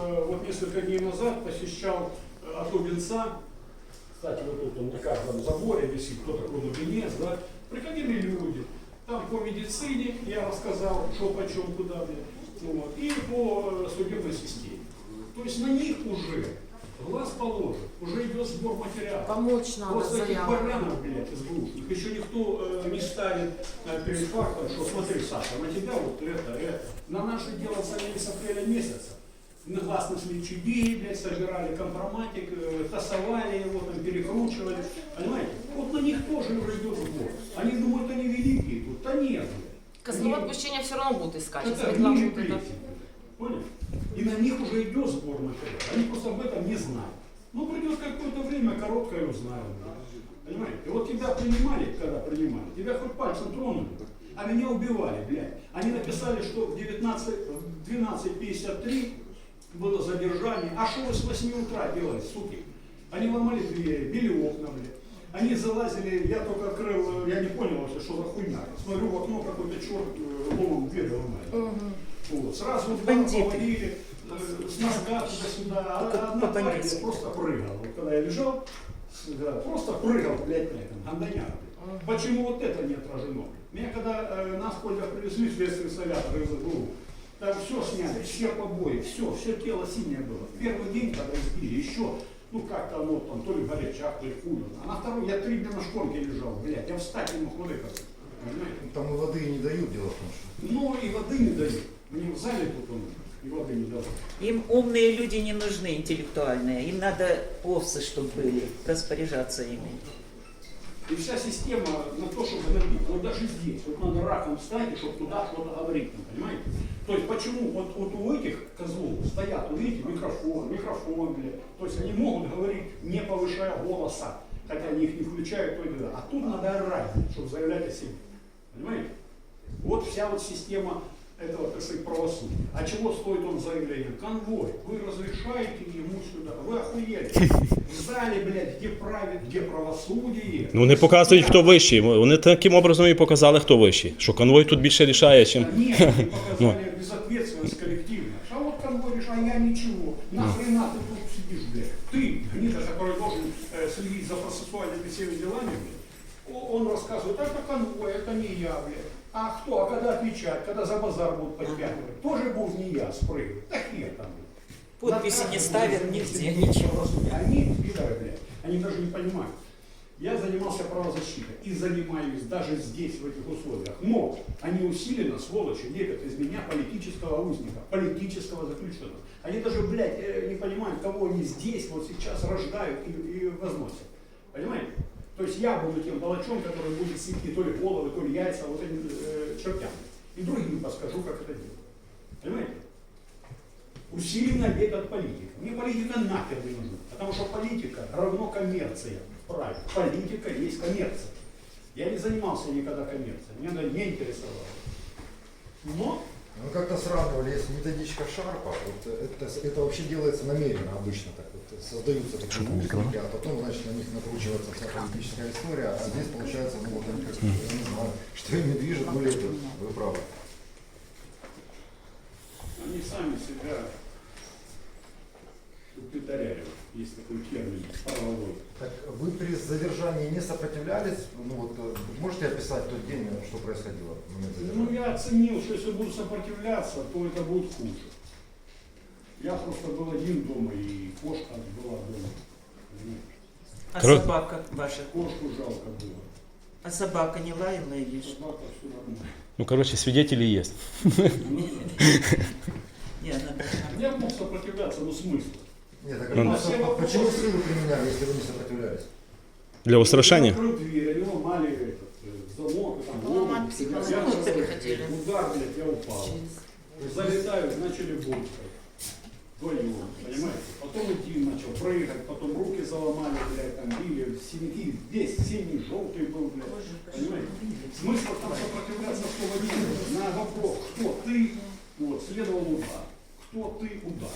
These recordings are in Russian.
э, вот несколько дней назад посещал э, Атубинца. Кстати, вот тут он на каждом заборе висит, кто такой Лубенец, да. Приходили люди. Там по медицине я рассказал, что почем, куда, блядь. Вот. И по э, судебной системе. То есть на них уже глаз положен, уже идет сбор материала. Помочь надо Просто этих баранов, блядь, из глушных, еще никто э, не ставит э, перед фактом, что смотри, Саша, на тебя вот это, это. На наше дело сами с апреля месяца. Негласно сличили, блядь, собирали компроматик, э, тасовали его, там, перекручивали. Понимаете? Вот на них тоже уже идет сбор. Они думают, они великие тут. Да нет, блядь. Козлов Они- отпущения все равно будут искать. Если это ниже это- плети. Понял? И на них уже идет сбор материала. Они просто об этом не знают. Ну, придет какое-то время, короткое узнают. Понимаете? И вот тебя принимали, когда принимали, тебя хоть пальцем тронули, а меня убивали, блядь. Они написали, что в 19, в 12.53 было задержание. А что вы с 8 утра делали, суки? Они ломали двери, били окна, блядь. Они залазили, я только открыл, я не понял вообще, что за хуйня. Смотрю в окно, какой-то черт э, ломом дверь ломает. Вот. Сразу в Бандиты. повалили, э, с носка туда-сюда. А одна блядь, просто прыгал. Вот когда я лежал, да, просто прыгал, блядь, на этом, гандоня. блядь. Почему вот это не отражено? Меня когда э, на Аскольда привезли в следственный из ИГУ, там все сняли, все побои, все, все тело синее было. В первый день, когда избили, еще, ну как-то оно там, то ли горячак, то ли хуй. А на второй я три дня на шконке лежал, блядь, я встать не мог, вот это. Понимаете? Там и воды и не дают, дело в том, что... Ну и воды не дают. Мне в зале тут он и воды не дал. Им умные люди не нужны, интеллектуальные. Им надо овцы, чтобы были, распоряжаться ими. И вся система на то, чтобы набить. Вот даже здесь, вот надо раком встать, чтобы туда что-то говорить, там, понимаете? То есть почему вот, вот у этих козлов стоят, вы видите, микрофон, микрофон, блядь. То есть они могут говорить, не повышая голоса, хотя они их не включают, то и да. А тут надо орать, чтобы заявлять о себе. Понимаете? Вот вся вот система этого, так сказать, правосудия. А чего стоит он заявление? Конвой. Вы разрешаете ему сюда. Вы охуели. В зале, блядь, где правит, где правосудие. Ну, вони показують, хто вищий. Вони таким образом і показали, хто вищий. Що конвой тут більше рішає, чим. Да Нет, они показали безответственность коллективно. А вот конвой решил, а я ничего. Нахрена ты тут сидишь, блядь? Ты, гнида, который должен э, следить за процессуальными всеми делами, блядь, о- он рассказывает, это конвой, это не я, блядь. А кто? А когда отвечать? Когда за базар будут подтягивать? Тоже будет не я спрыгивать. Да хер там. Подписи не ставят нигде, ничего. Они, пидоры, блядь, они даже не понимают. Я занимался правозащитой и занимаюсь даже здесь, в этих условиях. Но они усиленно, сволочи, лепят из меня политического узника, политического заключенного. Они даже, блядь, э, не понимают, кого они здесь, вот сейчас рождают и, и возносят. Понимаете? То есть я буду тем палачом, который будет сидеть то ли головы, то ли яйца вот этим э, чертям. И другим подскажу, как это делать. Понимаете? усиленно лепят политика. Мне политика нахер не нужна, потому что политика равно коммерция. Правильно. Политика есть коммерция. Я не занимался никогда коммерцией, меня она не интересовало. Но Мы как-то сравнивали, если методичка Шарпа, вот это, это вообще делается намеренно обычно так вот. Создаются такие узники, а потом, значит, на них накручивается вся политическая история, а здесь получается, ну вот они как, я не знаю, что ими движет, ну лепят, вы правы. они сами себя повторяют. Есть такой термин правовой. Так вы при задержании не сопротивлялись? Ну вот, э, можете описать тот день, э, что происходило? Ну, я оценил, что если буду сопротивляться, то это будет хуже. Я просто был один дома, и кошка была дома. А Кро- собака ваша? Кошку жалко было. А собака не лаяла или что? Собака все нормально. Ну, коротше, свидетелі є. Ну, Не, она. Я мог сопротивляться, но смысл. Нет, так, Ну, а все вопросы- почему силу применяли, если вы не сопротивлялись? Для устрашення. Открыл дверь, они ломали этот, э, замок, и там Ломать лом, психологию я это такой, хотели. Удар, блядь, я упал. Залетают, начали бункать. Вдвоем, понимаете? Потом идти начал прыгать, потом руки заломали, блядь, там били, синяки, весь синий, желтый был, блядь. Понимаете? Смысла там сопротивляться слова не было. На вопрос, кто ты, вот, следовал удар. Кто ты, удар.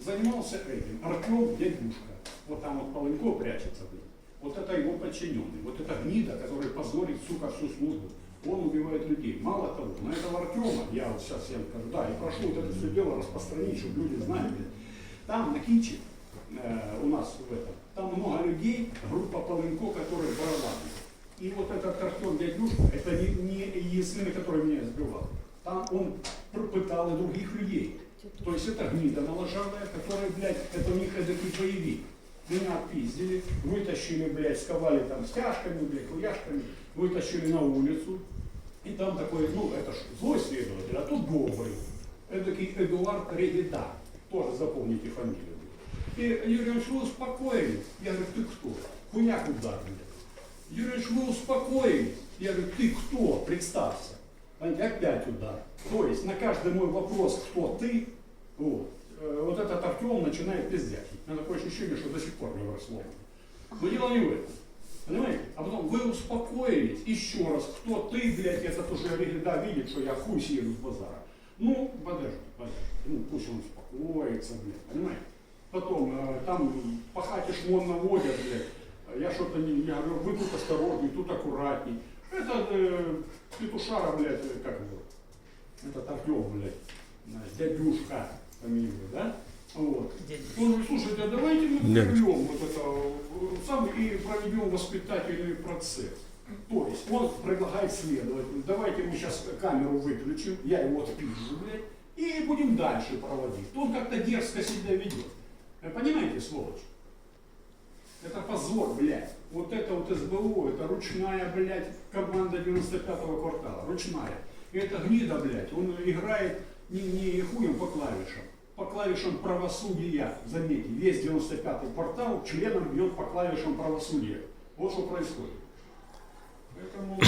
Занимался этим. Артем дядюшка. Вот там вот Полынько прячется, блядь. Вот это его подчиненный. Вот это гнида, который позорит, сука, всю службу. он убивает людей. Мало того, на этого Артема, я вот сейчас всем скажу, да, и прошу вот это все дело распространить, чтобы люди знали, там на Киче, э, у нас в этом, там много людей, группа Полынко, которые бородатые. И вот этот Артем дядюшка, это не, не единственный, который меня избивал. Там он пр- пытал и других людей. То есть это гнида моложавая, которая, блядь, это у них эдакий боевик. Меня отпиздили, вытащили, блядь, сковали там стяжками, блядь, хуяшками, вытащили на улицу. И там такой, ну, это ж злой следователь, а тут добрый. Эдакий Эдуард Регида. Тоже запомните фамилию. И Юрий Ильич, вы успокоились? Я говорю, ты кто? Хуяк ударный. Юрий Ильич, вы успокоились? Я говорю, ты кто? Представься. Понимаете, опять удар. То есть на каждый мой вопрос, кто ты, вот, э, вот этот Артем начинает пиздячить. У меня такое ощущение, что до сих пор не выросло. Но дело не в этом. Понимаете? А потом вы успокоились, еще раз, кто ты, блядь, этот уже да, видит, что я хуй съеду с базара. Ну, подожди, подожди. Ну, пусть он успокоится, блядь, понимаете? Потом э, там по хате шмон наводят, блядь. Я что-то не, я говорю, вы тут осторожней, тут аккуратней. Это э, петушара, блядь, э, как его? Этот Артем, блядь, э, дядюшка фамилию, да? Вот. Он говорит, слушайте, а давайте мы прервем вот это э, сам и проведем воспитательный процесс. То есть он предлагает следователю, давайте мы сейчас камеру выключим, я его отпизжу, блядь, и будем дальше проводить. Он как-то дерзко себя ведет. Вы понимаете, сволочь? Это позор, блядь. Вот это вот СБУ, это ручная, блядь, команда 95-го квартала, ручная. И это гнида, блядь, он играет не, не хуем по клавишам, по клавишам правосудия. Заметьте, весь 95-й квартал членом бьет по клавишам правосудия. Вот что происходит. Поэтому...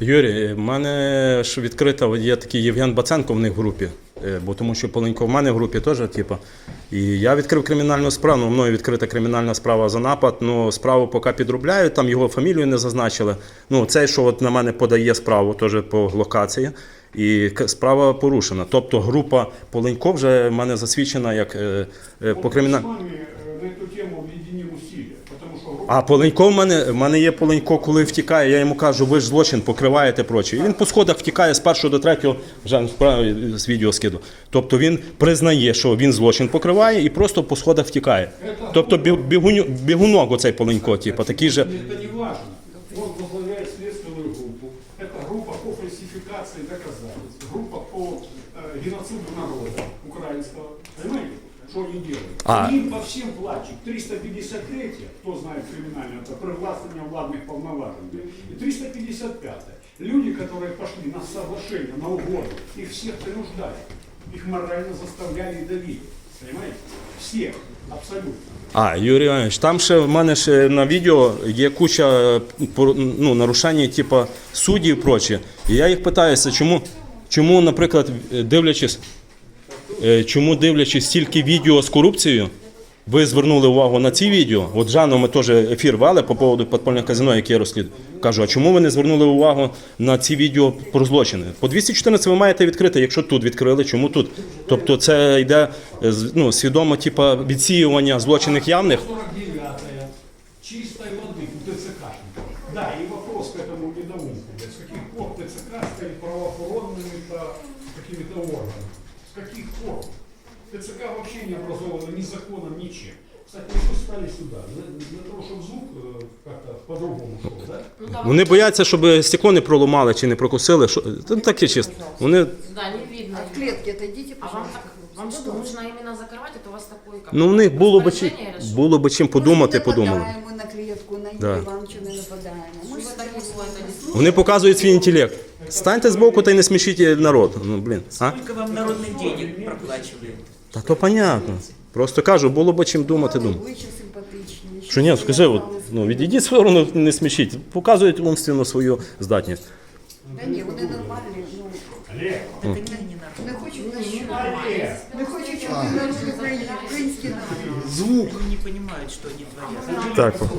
Юрій, в мене ж відкрита є такий Євген Баценко в них в групі, е, бо тому що Поленько в мене в групі теж, типу. і я відкрив кримінальну справу, ну, мною відкрита кримінальна справа за напад. Ну, справу поки підробляють, там його фамілію не зазначили. Ну, цей, що от на мене подає справу, теж по локації. І справа порушена. Тобто група Поленько вже в мене засвідчена як е, е, по Вот А Поленько в мене, в мене є Поленько, коли втікає, я йому кажу, ви ж злочин покриваєте прочі. І він по сходах втікає з першого до третього, вже з відео скиду. Тобто він признає, що він злочин покриває і просто по сходах втікає. Тобто бі- бігуню, бігунок оцей Поленько, типу, такий же. А. Они по всем плачут. 353, кто знает криминальное, это привластвование владных полноважий. И 355. Люди, которые пошли на соглашение, на угоду, их всех принуждали. Их морально заставляли и давили. Понимаете? Всех. Абсолютно. А, Юрій Іванович, там ще в мене ще на відео є куча е, пор- ну, нарушень, типу, суддів і прочі. І я їх питаюся, чому, чому, наприклад, е, дивлячись, е, чому дивлячись стільки відео з корупцією, ви звернули увагу на ці відео. От Жанну ми теж ефір вели по поводу підпольного казино, яке я розслідую. Кажу, а чому ви не звернули увагу на ці відео про злочини? По 214 ви маєте відкрити, якщо тут відкрили, чому тут? Тобто це йде е, з- ну, свідомо, типу, відсіювання злочинних явних. 49-я, чистой воды у ТЦКшников. Да, и вопрос к этому недоумку. блядь, С каких пор ТЦК стали правоохоронными-то какими-то органами? С каких пор? ТЦК вообще не образовано ни законом, ничем. Кстати, мы что стали сюда? Для, для того, чтобы звук э, как-то по-другому шел, да? Вони бояться, щоб стекло не проломали чи не прокусили. Що... Це таке чисто. Вони, Да, не видно. От клетки отойдите, А вам пожалуйста. так, вам что, нужно именно закрывать? Это у вас такой, как ну, в них було б, чим, распоряжение или что? було б чим подумати, Ми не подумали. нападаємо на клітку, на Да. Юрія Івановича не нападаємо. Ми Вы ж так его это не слушаете? Вони показують свій інтелект. Станьте збоку та й не смішіть народ. Ну, блін. А? Сколько вам народных денег проплачивают? Та то понятно. Просто кажу, було б чим думати, думати. обличчя симпатичні. Що ні, скажи, от, ну, відійдіть в сторону, не смішіть. Показують умственно свою здатність. Та ні, вони нормальні, ну, Олег, Это не, не надо. не хочуть на що. Не хочуть, щоб ви народ український народ. Звук. Они не понимают, что они творят. Так.